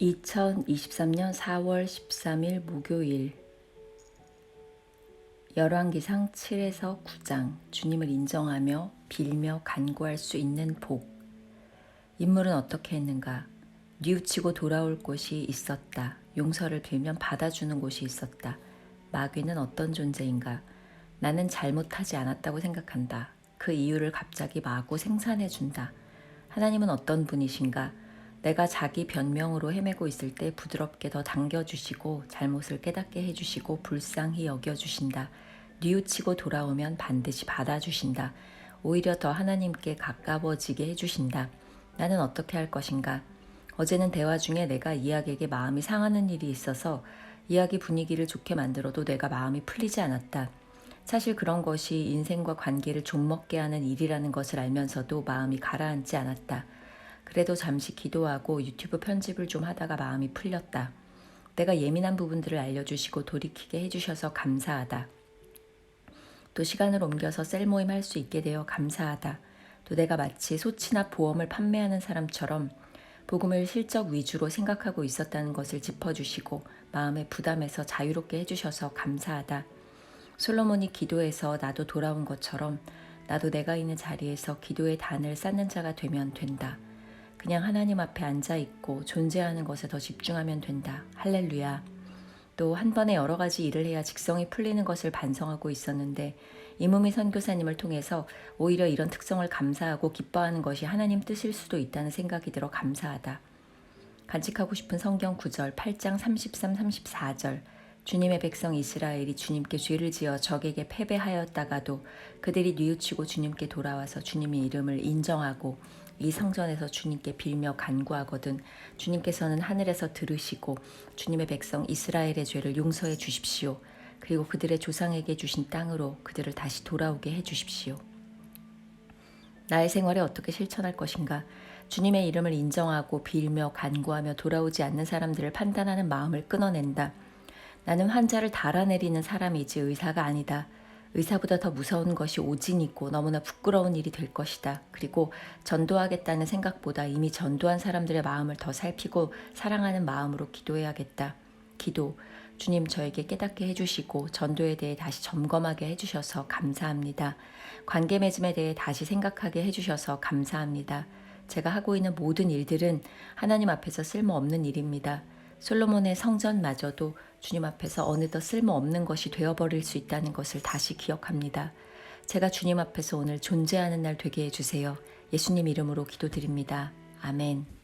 2023년 4월 13일 목요일. 열왕기상 7에서 9장 주님을 인정하며 빌며 간구할 수 있는 복. 인물은 어떻게 했는가? 뉘우치고 돌아올 곳이 있었다. 용서를 빌면 받아주는 곳이 있었다. 마귀는 어떤 존재인가? 나는 잘못하지 않았다고 생각한다. 그 이유를 갑자기 마구 생산해 준다. 하나님은 어떤 분이신가 내가 자기 변명으로 헤매고 있을 때 부드럽게 더 당겨주시고 잘못을 깨닫게 해주시고 불쌍히 여겨주신다. 뉘우치고 돌아오면 반드시 받아주신다. 오히려 더 하나님께 가까워지게 해주신다. 나는 어떻게 할 것인가? 어제는 대화 중에 내가 이야기에게 마음이 상하는 일이 있어서 이야기 분위기를 좋게 만들어도 내가 마음이 풀리지 않았다. 사실 그런 것이 인생과 관계를 좀먹게 하는 일이라는 것을 알면서도 마음이 가라앉지 않았다. 그래도 잠시 기도하고 유튜브 편집을 좀 하다가 마음이 풀렸다. 내가 예민한 부분들을 알려주시고 돌이키게 해주셔서 감사하다. 또 시간을 옮겨서 셀 모임 할 수 있게 되어 감사하다. 또 내가 마치 소치나 보험을 판매하는 사람처럼 복음을 실적 위주로 생각하고 있었다는 것을 짚어주시고 마음의 부담에서 자유롭게 해주셔서 감사하다. 솔로몬이 기도해서 나도 돌아온 것처럼 나도 내가 있는 자리에서 기도의 단을 쌓는 자가 되면 된다. 그냥 하나님 앞에 앉아 있고 존재하는 것에 더 집중하면 된다. 할렐루야. 또 한 번에 여러 가지 일을 해야 직성이 풀리는 것을 반성하고 있었는데 이무미 선교사님을 통해서 오히려 이런 특성을 감사하고 기뻐하는 것이 하나님 뜻일 수도 있다는 생각이 들어 감사하다. 간직하고 싶은 성경 구절 8장 33, 34절 주님의 백성 이스라엘이 주님께 죄를 지어 적에게 패배하였다가도 그들이 뉘우치고 주님께 돌아와서 주님의 이름을 인정하고 이 성전에서 주님께 빌며 간구하거든 주님께서는 하늘에서 들으시고 주님의 백성 이스라엘의 죄를 용서해 주십시오. 그리고 그들의 조상에게 주신 땅으로 그들을 다시 돌아오게 해 주십시오. 나의 생활에 어떻게 실천할 것인가? 주님의 이름을 인정하고 빌며 간구하며 돌아오지 않는 사람들을 판단하는 마음을 끊어낸다. 나는 환자를 달아내리는 사람이지 의사가 아니다. 의사보다 더 무서운 것이 오진이고 너무나 부끄러운 일이 될 것이다. 그리고 전도하겠다는 생각보다 이미 전도한 사람들의 마음을 더 살피고 사랑하는 마음으로 기도해야겠다. 기도. 주님 저에게 깨닫게 해주시고 전도에 대해 다시 점검하게 해주셔서 감사합니다. 관계 맺음에 대해 다시 생각하게 해주셔서 감사합니다. 제가 하고 있는 모든 일들은 하나님 앞에서 쓸모없는 일입니다. 솔로몬의 성전마저도 주님 앞에서 어느덧 쓸모없는 것이 되어버릴 수 있다는 것을 다시 기억합니다. 제가 주님 앞에서 오늘 존재하는 날 되게 해주세요. 예수님 이름으로 기도드립니다. 아멘.